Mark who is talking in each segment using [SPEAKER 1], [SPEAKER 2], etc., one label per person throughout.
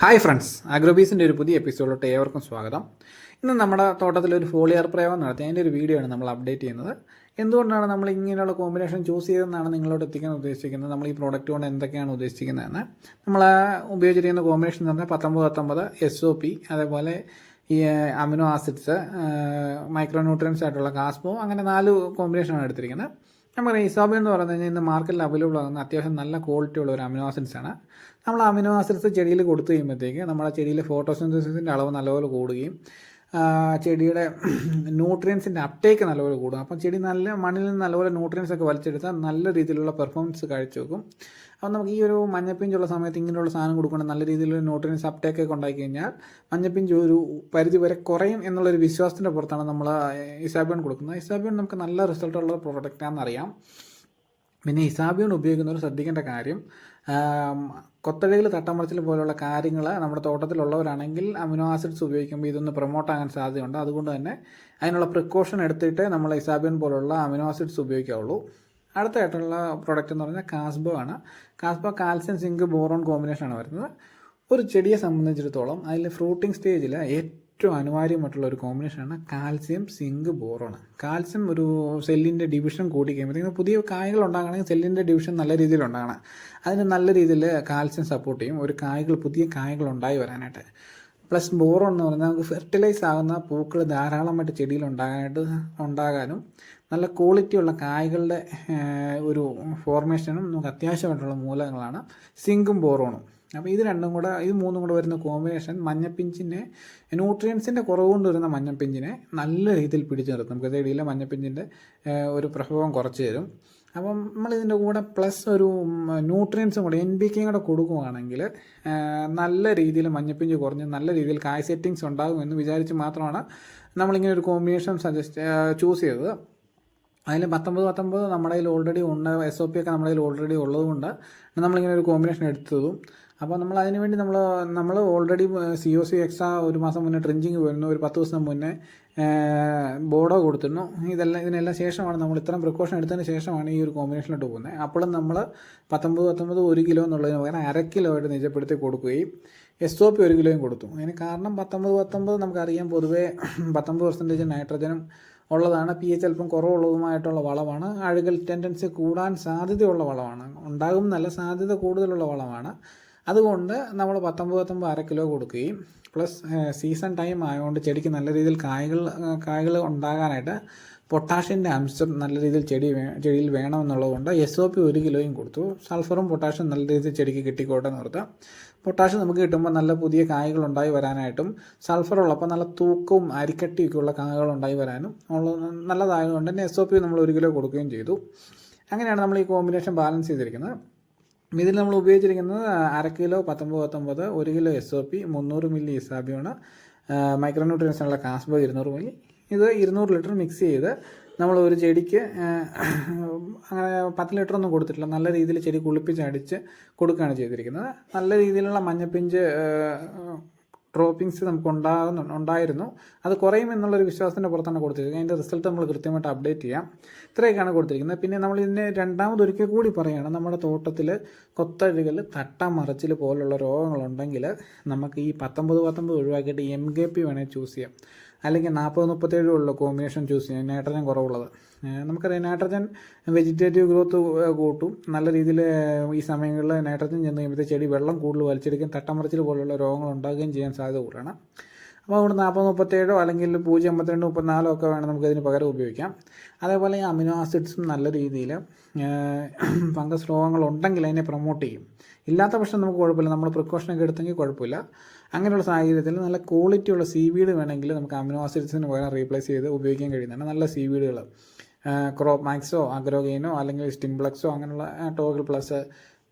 [SPEAKER 1] Hi friends അഗ്രോബീസിന്റെ ഒരു പുതിയ എപ്പിസോഡിലോട്ട് ഏവർക്കും സ്വാഗതം. ഇന്ന് നമ്മുടെ തോട്ടത്തിൽ ഒരു ഫോളിയർ പ്രയോഗം നടത്തി. അതിന്റെ ഒരു വീഡിയോ ആണ് നമ്മൾ അപ്ഡേറ്റ് ചെയ്യുന്നത്. എന്തുകൊണ്ടാണ് നമ്മൾ ഇങ്ങനെയുള്ള കോമ്പിനേഷൻ ചൂസ് ചെയ്തതെന്നാണ് നിങ്ങളോട് എത്തിക്കാൻ ഉദ്ദേശിക്കുന്നത്? നമ്മൾ ഈ പ്രോഡക്റ്റ് കൊണ്ട് എന്തൊക്കെയാണ് ഉദ്ദേശിക്കുന്നതെന്ന്. നമ്മൾ ഉപയോഗിച്ചിരിക്കുന്ന കോമ്പിനേഷൻ എന്ന് പറഞ്ഞാൽ പത്തൊമ്പത് പത്തൊമ്പത് എസ് ഒ പി അതേപോലെ ഈ അമിനോ ആസിഡ്സ് മൈക്രോ ന്യൂട്രിയൻസ് ആയിട്ടുള്ള കാസ്പോ അങ്ങനെ നാല് കോമ്പിനേഷനാണ് എടുത്തിരിക്കുന്നത്. നമ്മുടെ ഇസാബി എന്ന് പറഞ്ഞു കഴിഞ്ഞാൽ ഇന്ന് മാർക്കറ്റിൽ അവൈലബിൾ ആകുന്ന അത്യാവശ്യം നല്ല ക്വാളിറ്റി ഉള്ള ഒരു അമിനോ ആസിഡ്സ് ആണ്. നമ്മൾ അമിനോ ആസിഡ്സ് ചെടിയിൽ കൊടുത്തു കഴിയുമ്പോഴത്തേക്ക് നമ്മുടെ ചെടിയിലെ ഫോട്ടോസിന്തസിന്റെ അളവ് നല്ലപോലെ കൂടുകയും ചെടിയുടെ ന്യൂട്രിയൻസിന്റെ അപ്ടേക്ക് നല്ലപോലെ കൂടും. അപ്പം ചെടി നല്ല മണ്ണിൽ നിന്ന് നല്ലപോലെ ന്യൂട്രിയൻസ് ഒക്കെ വലിച്ചെടുത്താൽ നല്ല രീതിയിലുള്ള പെർഫോമൻസ് കാഴ്ചവെക്കും അപ്പം നമുക്ക് ഈ ഒരു മഞ്ഞപ്പിഞ്ചുള്ള സമയത്ത് ഇങ്ങനെയുള്ള സാധനം കൊടുക്കണം നല്ല രീതിയിലുള്ള ന്യൂട്രിയൻസ് അപ്ടേക്ക് ഒക്കെ ഉണ്ടാക്കി കഴിഞ്ഞാൽ മഞ്ഞപ്പിഞ്ച് ഒരു പരിധി വരെ കുറയും എന്നുള്ളൊരു വിശ്വാസത്തിന്റെ പുറത്താണ് നമ്മൾ ഇസാബിയോൺ കൊടുക്കുന്നത്. ഇസാബിയോൺ നമുക്ക് നല്ല റിസൾട്ടുള്ള പ്രോഡക്റ്റാണെന്ന് അറിയാം പിന്നെ ഇസാബിയോൺ ഉപയോഗിക്കുന്നവർ ശ്രദ്ധിക്കേണ്ട കാര്യം കൊത്തഴകൾ തട്ടമറിച്ചിൽ പോലുള്ള കാര്യങ്ങൾ നമ്മുടെ തോട്ടത്തിലുള്ളവരാണെങ്കിൽ അമിനോ ആസിഡ്സ് ഉപയോഗിക്കുമ്പോൾ ഇതൊന്ന് പ്രൊമോട്ട് ആകാൻ സാധ്യതയുണ്ട്. അതുകൊണ്ട് തന്നെ അതിനുള്ള പ്രിക്കോഷൻ എടുത്തിട്ട് നമ്മൾ ഇസാബിയൻ പോലുള്ള അമിനോ ആസിഡ്സ് ഉപയോഗിക്കാവുള്ളൂ. അടുത്തായിട്ടുള്ള പ്രൊഡക്റ്റ് എന്ന് പറഞ്ഞാൽ കാസ്ബോ ആണ്. കാസ്ബോ കാൽസ്യം സിങ്ക് ബോറോൺ കോമ്പിനേഷനാണ് വരുന്നത്. ഒരു ചെടിയെ സംബന്ധിച്ചിടത്തോളം അതിൽ ഫ്രൂട്ടിംഗ് സ്റ്റേജിൽ ഏറ്റവും അനിവാര്യമായിട്ടുള്ള ഒരു കോമ്പിനേഷനാണ് കാൽസ്യം സിങ്ക് ബോറോൺ കാൽസ്യം ഒരു സെല്ലിന്റെ ഡിവിഷൻ കൂടി കഴിയുമ്പോഴത്തേക്കും പുതിയ കായകൾ ഉണ്ടാകണമെങ്കിൽ സെല്ലിന്റെ ഡിവിഷൻ നല്ല രീതിയിൽ ഉണ്ടാകണം. അതിന് നല്ല രീതിയിൽ കാൽസ്യം സപ്പോർട്ട് ചെയ്യും. ഒരു കായകൾ പുതിയ കായകൾ ഉണ്ടായി വരാനായിട്ട്. പ്ലസ് ബോറോൺ എന്ന് പറഞ്ഞാൽ നമുക്ക് ഫെർട്ടിലൈസ് ആകുന്ന പൂക്കൾ ധാരാളമായിട്ട് ചെടിയിൽ ഉണ്ടാകാനായിട്ട് ഉണ്ടാകാനും നല്ല ക്വാളിറ്റിയുള്ള കായകളുടെ ഒരു ഫോർമേഷനും നമുക്ക് അത്യാവശ്യമായിട്ടുള്ള മൂലങ്ങളാണ് സിങ്കും ബോറോണും അപ്പോൾ ഇത് രണ്ടും കൂടെ ഇത് മൂന്നും കൂടെ വരുന്ന കോമ്പിനേഷൻ മഞ്ഞപ്പിഞ്ചിനെ ന്യൂട്രിയൻസിന്റെ കുറവ് കൊണ്ട് വരുന്ന മഞ്ഞപ്പിഞ്ചിനെ നല്ല രീതിയിൽ പിടിച്ചു നിർത്തും. നമുക്ക് ചെടിയിലെ മഞ്ഞപ്പിഞ്ചിന്റെ ഒരു പ്രഭാവം കുറച്ച് തരും. അപ്പം നമ്മൾ ഇതിന്റെ കൂടെ പ്ലസ് ഒരു ന്യൂട്രിയൻസും കൂടെ എൻ ബി കെയും കൂടെ കൊടുക്കുകയാണെങ്കിൽ നല്ല രീതിയിൽ മഞ്ഞപ്പിഞ്ച് കുറഞ്ഞ് നല്ല രീതിയിൽ കായ് സെറ്റിങ്സ് ഉണ്ടാകും എന്ന് വിചാരിച്ച് മാത്രമാണ് നമ്മളിങ്ങനെ ഒരു കോമ്പിനേഷൻ സജസ്റ്റ് ചൂസ് ചെയ്തത്. അതിൽ പത്തൊമ്പത് പത്തൊമ്പത് നമ്മുടെ കയ്യിൽ ഓൾറെഡി ഉണ്ട് എസ് ഒ പി ഒക്കെ നമ്മുടെ കയ്യിൽ ഓൾറെഡി ഉള്ളതുകൊണ്ട് നമ്മളിങ്ങനെ ഒരു കോമ്പിനേഷൻ എടുത്തതും അപ്പോൾ നമ്മൾ അതിന് വേണ്ടി നമ്മൾ നമ്മൾ already C O C extra ഒരു മാസം മുന്നേ ട്രിഞ്ചിങ് വരുന്നു ഒരു പത്ത് ദിവസം മുന്നേ ബോർഡോ കൊടുത്തിരുന്നു. ഇതെല്ലാം ഇതിനെല്ലാം ശേഷമാണ് നമ്മൾ ഇത്രയും പ്രിക്കോഷൻ എടുത്തതിന് ശേഷമാണ് ഈ ഒരു കോമ്പിനേഷനിലോട്ട് പോകുന്നത്. അപ്പോഴും നമ്മൾ പത്തൊമ്പത് പത്തൊമ്പത് ഒരു കിലോ എന്നുള്ളതിന് പകരം അര കിലോ ആയിട്ട് നിജപ്പെടുത്തി കൊടുക്കുകയും എസ് ഒ പി ഒരു കിലോയും കൊടുത്തു. അതിന് കാരണം പത്തൊമ്പത് പത്തൊമ്പത് നമുക്കറിയാം പൊതുവേ പത്തൊമ്പത് പെർസെന്റേജ് നൈട്രജനും ഉള്ളതാണ്. പി എച്ച് അല്പം കുറവുള്ളതുമായിട്ടുള്ള വളമാണ്. അഴുകൽ ടെൻഡൻസി കൂടാൻ സാധ്യതയുള്ള വളമാണ്. ഉണ്ടാകും നല്ല സാധ്യത കൂടുതലുള്ള വളമാണ്. അതുകൊണ്ട് നമ്മൾ പത്തൊമ്പത് പത്തൊമ്പത് അര കിലോ കൊടുക്കുകയും പ്ലസ് സീസൺ ടൈം ആയതുകൊണ്ട് ചെടിക്ക് നല്ല രീതിയിൽ കായകൾ കായകൾ ഉണ്ടാകാനായിട്ട് പൊട്ടാഷ്യന്റെ അംശം നല്ല രീതിയിൽ ചെടി ചെടിയിൽ വേണമെന്നുള്ളതുകൊണ്ട് എസ് ഒ പി ഒരു കിലോയും കൊടുത്തു. സൾഫറും പൊട്ടാഷ്യം നല്ല രീതിയിൽ ചെടിക്ക് കിട്ടിക്കോട്ടെ എന്ന് പൊട്ടാഷ്യം നമുക്ക് കിട്ടുമ്പോൾ നല്ല പുതിയ കായകൾ ഉണ്ടായി വരാനായിട്ടും സൾഫർ ഉള്ളപ്പോൾ നല്ല തൂക്കവും അരിക്കട്ടിയൊക്കെ ഉള്ള കായകൾ ഉണ്ടായി വരാനും ഉള്ള നല്ലതായതുകൊണ്ട് തന്നെ എസ് ഒ പി നമ്മൾ ഒരു കിലോ കൊടുക്കുകയും ചെയ്തു. അങ്ങനെയാണ് നമ്മൾ ഈ കോമ്പിനേഷൻ ബാലൻസ് ചെയ്തിരിക്കുന്നത്. ഇതിൽ നമ്മൾ ഉപയോഗിച്ചിരിക്കുന്നത് അര കിലോ പത്തൊമ്പത് പത്തൊമ്പത് ഒരു കിലോ എസ് ഒ പി മുന്നൂറ് മില്ലി ഇസാബിയോണ് മൈക്രോന്യൂട്രിയൻസിനുള്ള കാസ്ബോ ഇരുന്നൂറ് മില്ലി. ഇത് ഇരുന്നൂറ് ലിറ്റർ മിക്സ് ചെയ്ത് നമ്മൾ ഒരു ചെടിക്ക് അങ്ങനെ പത്ത് ലിറ്റർ ഒന്നും കൊടുത്തിട്ടില്ല. നല്ല രീതിയിൽ ചെടി കുളിപ്പിച്ച് അടിച്ച് കൊടുക്കുകയാണ് ചെയ്തിരിക്കുന്നത്. നല്ല രീതിയിലുള്ള മഞ്ഞപ്പിഞ്ച് ഡ്രോപ്പിങ്സ് നമുക്ക് ഉണ്ടാകുന്നു ഉണ്ടായിരുന്നു. അത് കുറയും എന്നുള്ളൊരു വിശ്വാസത്തിന്റെ പുറത്താണ് കൊടുത്തിരിക്കുന്നത് അതിന്റെ റിസൾട്ട് നമ്മൾ കൃത്യമായിട്ട് അപ്ഡേറ്റ് ചെയ്യാം. ഇത്രയൊക്കെയാണ് കൊടുത്തിരിക്കുന്നത്. പിന്നെ നമ്മൾ ഇതിനെ രണ്ടാമത് ഒരിക്കൽ കൂടി പറയുകയാണ്. നമ്മുടെ തോട്ടത്തിൽ കൊത്തഴുകൽ തട്ടമറച്ചിൽ പോലുള്ള രോഗങ്ങളുണ്ടെങ്കിൽ നമുക്ക് ഈ പത്തൊമ്പത് പത്തൊമ്പത് ഒഴിവാക്കിയിട്ട് എം കെ പി വേണേൽ ചൂസ് ചെയ്യാം. അല്ലെങ്കിൽ നാൽപ്പത് മുപ്പത്തേഴ് ഉള്ള കോമ്പിനേഷൻ ചൂസ് ചെയ്യാം നൈട്രജൻ കുറവുള്ളത്. നമുക്കറിയാം നൈട്രജൻ വെജിറ്റേറ്റീവ് ഗ്രോത്ത് കൂട്ടും. നല്ല രീതിയിൽ ഈ സമയങ്ങളിൽ നൈട്രജൻ ചെന്ന് കഴിയുമ്പോഴത്തെ ചെടി വെള്ളം കൂടുതൽ വലിച്ചെടുക്കുകയും തട്ടമറിച്ചിൽ പോലുള്ള രോഗങ്ങൾ ഉണ്ടാകുകയും ചെയ്യാൻ സാധ്യത കൂടുതലാണ് അപ്പോൾ അവിടെ നാൽപ്പത് മുപ്പത്തേഴോ അല്ലെങ്കിൽ പൂജ്യം അമ്പത്തിരണ്ട് മുപ്പത്തിനാലോ ഒക്കെ വേണം നമുക്ക് ഇതിന് പകരം ഉപയോഗിക്കാം. അതേപോലെ ഈ അമിനോ ആസിഡ്സും നല്ല രീതിയിൽ ഫംഗസ് രോഗങ്ങളുണ്ടെങ്കിൽ അതിനെ പ്രൊമോട്ട് ചെയ്യും. ഇല്ലാത്ത പക്ഷം നമുക്ക് കുഴപ്പമില്ല. നമ്മൾ പ്രിക്കോഷനൊക്കെ എടുത്തെങ്കിൽ കുഴപ്പമില്ല. അങ്ങനെയുള്ള സാഹചര്യത്തിൽ നല്ല ക്വാളിറ്റിയുള്ള സീ വീഡ് വേണമെങ്കിൽ നമുക്ക് അമിനോ ആസിഡ്സിന് പകരം റീപ്ലേസ് ചെയ്ത് ഉപയോഗിക്കാൻ കഴിയുന്നതാണ്. നല്ല സീ വീഡുകൾ ക്രോപ്പ് മാക്സോ അഗ്രോഗെയിനോ അല്ലെങ്കിൽ സ്റ്റിംപ്ലക്സോ അങ്ങനെയുള്ള ടോഗിൾ പ്ലസ്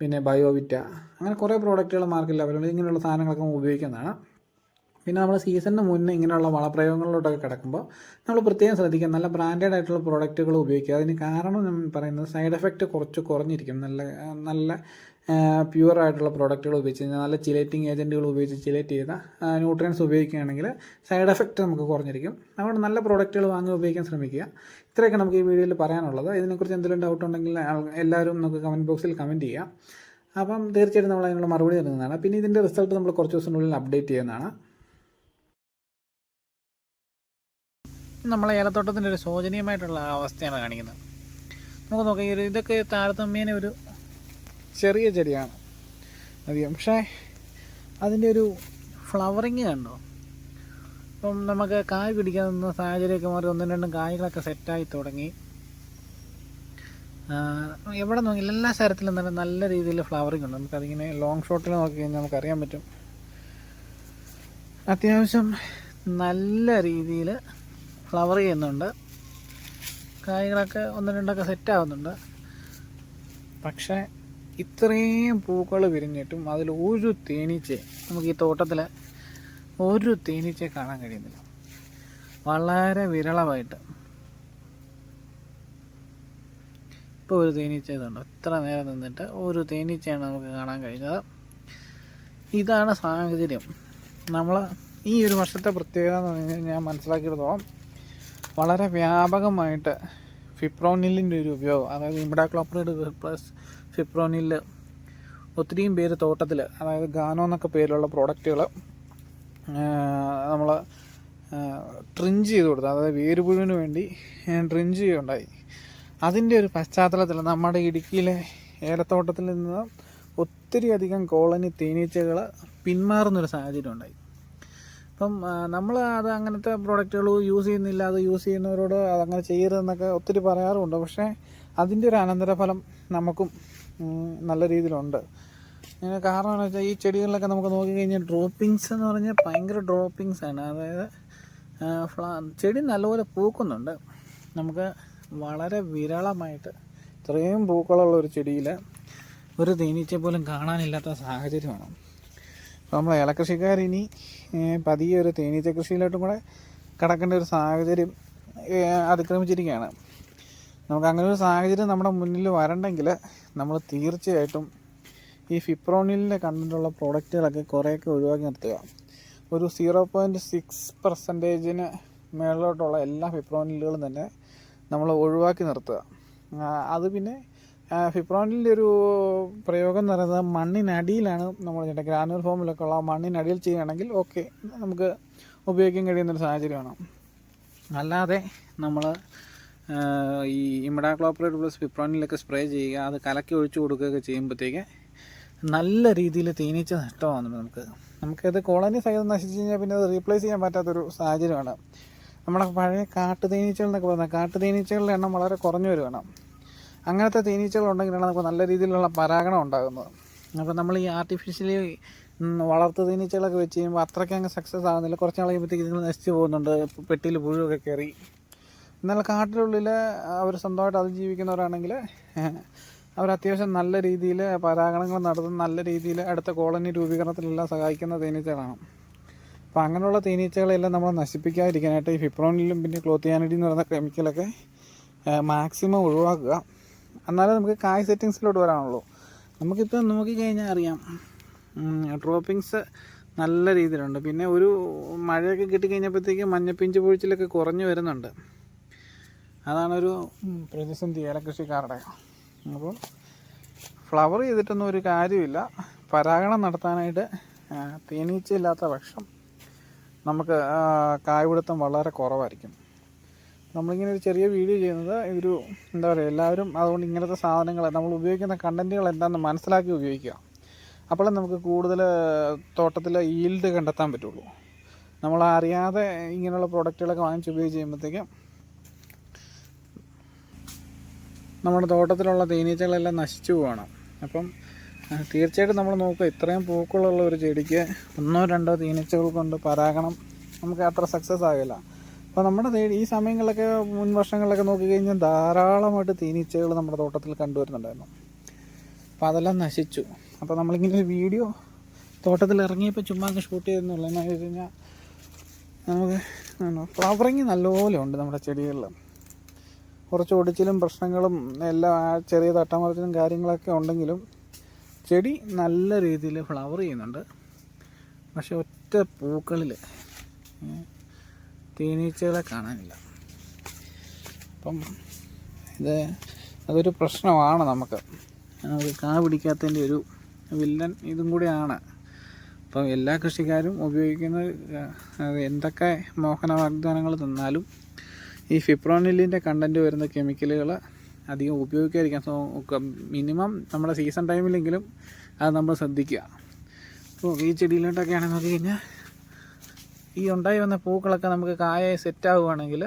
[SPEAKER 1] പിന്നെ ബയോവിറ്റ അങ്ങനെ കുറേ പ്രോഡക്റ്റുകൾ മാർക്കറ്റിൽ അവരുണ്ട് ഇങ്ങനെയുള്ള സാധനങ്ങളൊക്കെ ഉപയോഗിക്കുന്നതാണ്. പിന്നെ നമ്മൾ സീസണിന് മുന്നേ ഇങ്ങനെയുള്ള വളപ്രയോഗങ്ങളിലോട്ടൊക്കെ കിടക്കുമ്പോൾ നമ്മൾ പ്രത്യേകം ശ്രദ്ധിക്കുക. നല്ല ബ്രാൻഡഡ് ആയിട്ടുള്ള പ്രോഡക്റ്റുകൾ ഉപയോഗിക്കുക. അതിന് കാരണം ഞാൻ പറയുന്നത് സൈഡ് എഫക്റ്റ് കുറച്ച് കുറഞ്ഞിരിക്കും നല്ല നല്ല പ്യുവർ ആയിട്ടുള്ള പ്രോഡക്റ്റുകൾ ഉപയോഗിച്ച് കഴിഞ്ഞാൽ നല്ല ചിലേറ്റിംഗ് ഏജന്റുകൾ ഉപയോഗിച്ച് ചിലേറ്റ് ചെയ്ത ന്യൂട്രിയൻസ് ഉപയോഗിക്കുകയാണെങ്കിൽ സൈഡ് എഫക്റ്റ് നമുക്ക് കുറഞ്ഞിരിക്കും. അതുകൊണ്ട് നല്ല പ്രോഡക്റ്റുകൾ വാങ്ങി ഉപയോഗിക്കാൻ ശ്രമിക്കുക. ഇത്രയൊക്കെ നമുക്ക് ഈ വീഡിയോയിൽ പറയാനുള്ളത്. ഇതിനെക്കുറിച്ച് എന്തെങ്കിലും ഡൗട്ട് ഉണ്ടെങ്കിൽ എല്ലാവരും നമുക്ക് കമന്റ് ബോക്സിൽ കമന്റ് ചെയ്യാം. അപ്പം തീർച്ചയായിട്ടും നമ്മൾ അതിനുള്ള മറുപടി തരുന്നതാണ് പിന്നെ ഇതിന്റെ റിസൾട്ട് നമ്മൾ കുറച്ച് ദിവസത്തിനുള്ളിൽ അപ്ഡേറ്റ് ചെയ്യുന്നതാണ്. നമ്മളെ ഏലത്തോട്ടത്തിന്റെ ഒരു ശോചനീയമായിട്ടുള്ള അവസ്ഥയാണ് കാണിക്കുന്നത്. നമുക്ക് നോക്കാം ഇതൊക്കെ താരതമ്യേന ഒരു ചെറിയ ചെടിയാണ്. അധികം. പക്ഷേ അതിന്റെ ഒരു ഫ്ലവറിങ് കണ്ടോ? ഇപ്പം നമുക്ക് കായ് പിടിക്കാവുന്ന സാഹചര്യമൊക്കെ മാറി ഒന്നും രണ്ടും കായ്കളൊക്കെ സെറ്റായി തുടങ്ങി. എവിടെ നോക്കി എല്ലാ സ്ഥലത്തിലും നല്ല നല്ല രീതിയിൽ ഫ്ലവറിങ് ഉണ്ട്. നമുക്കതിങ്ങനെ ലോങ് ഷോട്ടിൽ നോക്കി കഴിഞ്ഞാൽ നമുക്കറിയാൻ പറ്റും. അത്യാവശ്യം നല്ല രീതിയിൽ ഫ്ലവർ ചെയ്യുന്നുണ്ട്. കായ്കളൊക്കെ ഒന്ന് രണ്ടൊക്കെ സെറ്റ് ആവുന്നുണ്ട് പക്ഷേ ഇത്രയും പൂക്കൾ വിരിഞ്ഞിട്ടും അതിൽ ഒരു തേനീച്ച നമുക്ക് ഈ തോട്ടത്തിൽ ഒരു തേനീച്ച കാണാൻ കഴിയുന്നില്ല. വളരെ വിരളമായിട്ട്. ഇപ്പോൾ ഒരു തേനീച്ച ഇതുണ്ട്. ഇത്ര നേരം നിന്നിട്ട് ഒരു തേനീച്ചയാണ് നമുക്ക് കാണാൻ കഴിഞ്ഞത്. ഇതാണ് സാഹചര്യം. നമ്മൾ ഈ ഒരു വർഷത്തെ പ്രത്യേകത എന്ന് പറഞ്ഞു കഴിഞ്ഞാൽ ഞാൻ മനസ്സിലാക്കിയെടുത്തോളം വളരെ വ്യാപകമായിട്ട് ഫിപ്രോനിലിന്റെ ഒരു ഉപയോഗം അതായത് ഇമിഡാക്ലോപ്രൈഡ് പ്ലസ് ഫിപ്രോനിൽ ഒത്തിരിയും പേര് തോട്ടത്തിൽ അതായത് ഗാനോ എന്നൊക്കെ പേരുള്ള പ്രോഡക്റ്റുകൾ നമ്മൾ ട്രിഞ്ച് ചെയ്ത് കൊടുത്തു അതായത് വേരുപുഴുവിന് വേണ്ടി ട്രിഞ്ച് ചെയ്യുകയുണ്ടായി. അതിന്റെ ഒരു പശ്ചാത്തലത്തിൽ നമ്മുടെ ഇടുക്കിയിലെ ഏലത്തോട്ടത്തിൽ നിന്ന് ഒത്തിരി അധികം കോളനി തേനീച്ചകൾ പിന്മാറുന്നൊരു സാഹചര്യം ഉണ്ടായി. അപ്പം നമ്മൾ അത് അങ്ങനത്തെ പ്രോഡക്റ്റുകൾ യൂസ് ചെയ്യുന്നില്ല അത് യൂസ് ചെയ്യുന്നവരോട് അതങ്ങനെ ചെയ്യരുതെന്നൊക്കെ ഒത്തിരി പറയാറുമുണ്ട് പക്ഷേ അതിന്റെ ഒരു അനന്തരഫലം നമുക്കും നല്ല രീതിയിലുണ്ട്. ഇതിന് കാരണം എന്ന് വെച്ചാൽ ഈ ചെടികളിലൊക്കെ നമുക്ക് നോക്കിക്കഴിഞ്ഞാൽ ഡ്രോപ്പിങ്സ് എന്ന് പറഞ്ഞാൽ ഭയങ്കര ഡ്രോപ്പിങ്സ് ആണ്. അതായത് ഫ്ലാ ചെടി നല്ലപോലെ പൂക്കുന്നുണ്ട്. നമുക്ക് വളരെ വിരളമായിട്ട് ഇത്രയും പൂക്കളുള്ള ഒരു ചെടിയിൽ ഒരു തേനീച്ച പോലും കാണാനില്ലാത്ത സാഹചര്യമാണ്. അപ്പോൾ നമ്മൾ ഇലക്കൃഷിക്കാർ ഇനി പതിയെ ഒരു തേനീച്ച കൃഷിയിലോട്ടും കൂടെ കടക്കേണ്ട ഒരു സാഹചര്യം അതിക്രമിച്ചിരിക്കുകയാണ്. നമുക്ക് അങ്ങനെ ഒരു സാഹചര്യം നമ്മുടെ മുന്നിൽ വരണ്ടെങ്കിൽ നമ്മൾ തീർച്ചയായിട്ടും ഈ ഫിപ്രോണിലിന്റെ കണ്ടന്റുള്ള പ്രോഡക്റ്റുകളൊക്കെ കുറേയൊക്കെ ഒഴിവാക്കി നിർത്തുക. ഒരു സീറോ പോയിന്റ് സിക്സ് പെർസെന്റേജിന് മേളിലോട്ടുള്ള എല്ലാ ഫിപ്രോണിലുകളും തന്നെ നമ്മൾ ഒഴിവാക്കി നിർത്തുക. അത് പിന്നെ ഫിപ്രോണിന്റെ ഒരു പ്രയോഗം എന്ന് പറയുന്നത് മണ്ണിനടിയിലാണ് നമ്മൾ ചെയ്യേണ്ടത്. ഗ്രാനുവൽ ഫോമിലൊക്കെ ഉള്ള മണ്ണിനടിയിൽ ചെയ്യുകയാണെങ്കിൽ ഓക്കെ നമുക്ക് ഉപയോഗിക്കാൻ കഴിയുന്നൊരു സാഹചര്യമാണ്. അല്ലാതെ നമ്മൾ ഈ ഇമിഡാക്ലോപ്രൈഡ് പ്ലസ് പിപ്രോണിലൊക്കെ സ്പ്രേ ചെയ്യുക അത് കലക്കി ഒഴിച്ചു കൊടുക്കുകയൊക്കെ ചെയ്യുമ്പോഴത്തേക്ക് നല്ല രീതിയിൽ തേനീച്ച നഷ്ടമാകുന്നുണ്ട് നമുക്ക്. നമുക്കത് കോളനി സഹിതം നശിച്ചു കഴിഞ്ഞാൽ പിന്നെ അത് റീപ്ലേസ് ചെയ്യാൻ പറ്റാത്തൊരു സാഹചര്യമാണ്. നമ്മുടെ പഴയ കാട്ടു തേനീച്ചകൾ എന്നൊക്കെ പറഞ്ഞാൽ കാട്ടു തേനീച്ചകളുടെ എണ്ണം വളരെ കുറഞ്ഞു വരുവാണ്. അങ്ങനത്തെ തേനീച്ചകൾ ഉണ്ടെങ്കിലാണ് നമുക്ക് നല്ല രീതിയിലുള്ള പരാഗണം ഉണ്ടാകുന്നത്. അപ്പോൾ നമ്മൾ ഈ ആർട്ടിഫിഷ്യലി വളർത്തു തേനീച്ചകളൊക്കെ വെച്ച് കഴിയുമ്പോൾ അത്രയ്ക്ക് അങ്ങ് സക്സസ് ആകുന്നില്ല കുറച്ച് നാൾ കഴിയുമ്പോഴത്തേക്ക് ഇതിൽ നശിച്ചു പോകുന്നുണ്ട്. പെട്ടിയിൽ പുഴുവൊക്കെ കയറി എന്നാൽ കാട്ടിനുള്ളിൽ അവർ സ്വന്തമായിട്ട് അതിജീവിക്കുന്നവരാണെങ്കിൽ അവർ അത്യാവശ്യം നല്ല രീതിയിൽ പരാഗണങ്ങൾ നടത്തുന്ന നല്ല രീതിയിൽ അടുത്ത കോളനി രൂപീകരണത്തിലെല്ലാം സഹായിക്കുന്ന തേനീച്ചകളാണ്. അപ്പോൾ അങ്ങനെയുള്ള തേനീച്ചകളെല്ലാം നമ്മൾ നശിപ്പിക്കാതിരിക്കാനായിട്ട് ഈ ഫിപ്രോണിലും പിന്നെ ക്ലോത്തിയാനിഡി എന്ന് പറയുന്ന കെമിക്കലൊക്കെ മാക്സിമം ഒഴിവാക്കുക. എന്നാലേ നമുക്ക് കായ് സെറ്റിങ്സിലോട്ട് വരാനുള്ളൂ. നമുക്കിപ്പോൾ നോക്കിക്കഴിഞ്ഞാൽ അറിയാം ഡ്രോപ്പിങ്സ് നല്ല രീതിയിലുണ്ട്. പിന്നെ ഒരു മഴയൊക്കെ കിട്ടിക്കഴിഞ്ഞപ്പോഴത്തേക്ക് മഞ്ഞപ്പിഞ്ച് പൊഴിച്ചിലൊക്കെ കുറഞ്ഞു വരുന്നുണ്ട്. അതാണൊരു പ്രതിസന്ധി ഏലകൃഷിക്കാരുടെ. അപ്പോൾ ഫ്ലവർ ചെയ്തിട്ടൊന്നും ഒരു കാര്യമില്ല. പരാഗണം നടത്താനായിട്ട് തേനീച്ചയില്ലാത്ത തേനീച്ച ഇല്ലാത്ത പക്ഷം നമുക്ക് കായ്പിടുത്തം വളരെ കുറവായിരിക്കും. നമ്മളിങ്ങനെ ഒരു ചെറിയ വീഡിയോ ചെയ്യുന്നത് ഒരു എന്താ പറയുക എല്ലാവരും അതുകൊണ്ട് ഇങ്ങനത്തെ സാധനങ്ങൾ നമ്മൾ ഉപയോഗിക്കുന്ന കണ്ടന്റുകൾ എന്താണെന്ന് മനസ്സിലാക്കി ഉപയോഗിക്കുക. അപ്പോഴേ നമുക്ക് കൂടുതൽ തോട്ടത്തിൽ ഈൽഡ് കണ്ടെത്താൻ പറ്റുള്ളൂ. നമ്മൾ അറിയാതെ ഇങ്ങനെയുള്ള പ്രോഡക്റ്റുകളൊക്കെ വാങ്ങിച്ച് ഉപയോഗിച്ച് ചെയ്യുമ്പോഴത്തേക്കും നമ്മുടെ തോട്ടത്തിലുള്ള തേനീച്ചകളെല്ലാം നശിച്ചു പോവാണ്. അപ്പം തീർച്ചയായിട്ടും നമ്മൾ നോക്കുക ഇത്രയും പൂക്കളുള്ള ഒരു ചെടിക്ക് ഒന്നോ രണ്ടോ തേനീച്ചകൾ കൊണ്ട് പരാഗണം നമുക്ക് അത്ര സക്സസ് ആകില്ല. അപ്പോൾ നമ്മുടെ ഈ സമയങ്ങളിലൊക്കെ മുൻ വർഷങ്ങളിലൊക്കെ നോക്കിക്കഴിഞ്ഞാൽ ധാരാളമായിട്ട് തേനീച്ചകൾ നമ്മുടെ തോട്ടത്തിൽ കണ്ടുവരുന്നുണ്ടായിരുന്നു. അപ്പോൾ അതെല്ലാം നശിച്ചു. അപ്പോൾ നമ്മളിങ്ങനെ ഒരു വീഡിയോ തോട്ടത്തിൽ ഇറങ്ങിയപ്പോൾ ചുമ്മാ ഷൂട്ട് ചെയ്തെന്നുള്ളൂ എന്ന് വെച്ച് കഴിഞ്ഞാൽ നമുക്ക് ഫ്ലവറിങ് നല്ലപോലെ ഉണ്ട് നമ്മുടെ ചെടികളിൽ. കുറച്ച് ഒടിച്ചിലും പ്രശ്നങ്ങളും എല്ലാം ചെറിയ തട്ടമറച്ചിലും കാര്യങ്ങളൊക്കെ ഉണ്ടെങ്കിലും ചെടി നല്ല രീതിയിൽ ഫ്ലവർ ചെയ്യുന്നുണ്ട്. പക്ഷെ ഒറ്റ പൂക്കളിൽ തേനീച്ചകളെ കാണാനില്ല. അപ്പം ഇത് അതൊരു പ്രശ്നമാണ് നമുക്ക്. നമുക്ക് കാ പിടിക്കാത്തതിന്റെ ഒരു വില്ലൻ ഇതും കൂടിയാണ്. അപ്പം എല്ലാ കൃഷിക്കാരും ഉപയോഗിക്കുന്ന എന്തൊക്കെ മോഹന വാഗ്ദാനങ്ങൾ തന്നാലും ഈ ഫിപ്രോനിലിന്റെ കണ്ടന്റ് വരുന്ന കെമിക്കലുകൾ അധികം ഉപയോഗിക്കാതിരിക്കാൻ സോ മിനിമം നമ്മുടെ സീസൺ ടൈമിലെങ്കിലും അത് നമ്മൾ ശ്രദ്ധിക്കുക. അപ്പോൾ ഈ ചെടിയിലോട്ടൊക്കെ ആണെന്ന് നോക്കി കഴിഞ്ഞാൽ ഈ ഉണ്ടായി വന്ന പൂക്കളൊക്കെ നമുക്ക് കായായി സെറ്റ് ആവുകയാണെങ്കിൽ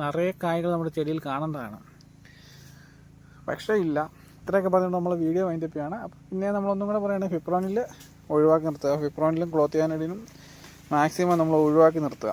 [SPEAKER 1] നിറയെ കായകൾ നമ്മുടെ ചെടിയിൽ കാണേണ്ടതാണ് പക്ഷേ ഇല്ല. ഇത്രയൊക്കെ പറഞ്ഞുകൊണ്ട് നമ്മൾ വീഡിയോ വൈൻഡപ്പ് ചെയ്യാണ്. അപ്പം പിന്നെ നമ്മളൊന്നും കൂടെ പറയുകയാണെങ്കിൽ ഫിപ്രോണിൽ ഒഴിവാക്കി നിർത്തുക. ഫിപ്രോണിലും ക്ലോത്ത് ചെയ്യാനിടയിലും മാക്സിമം നമ്മൾ ഒഴിവാക്കി നിർത്തുക.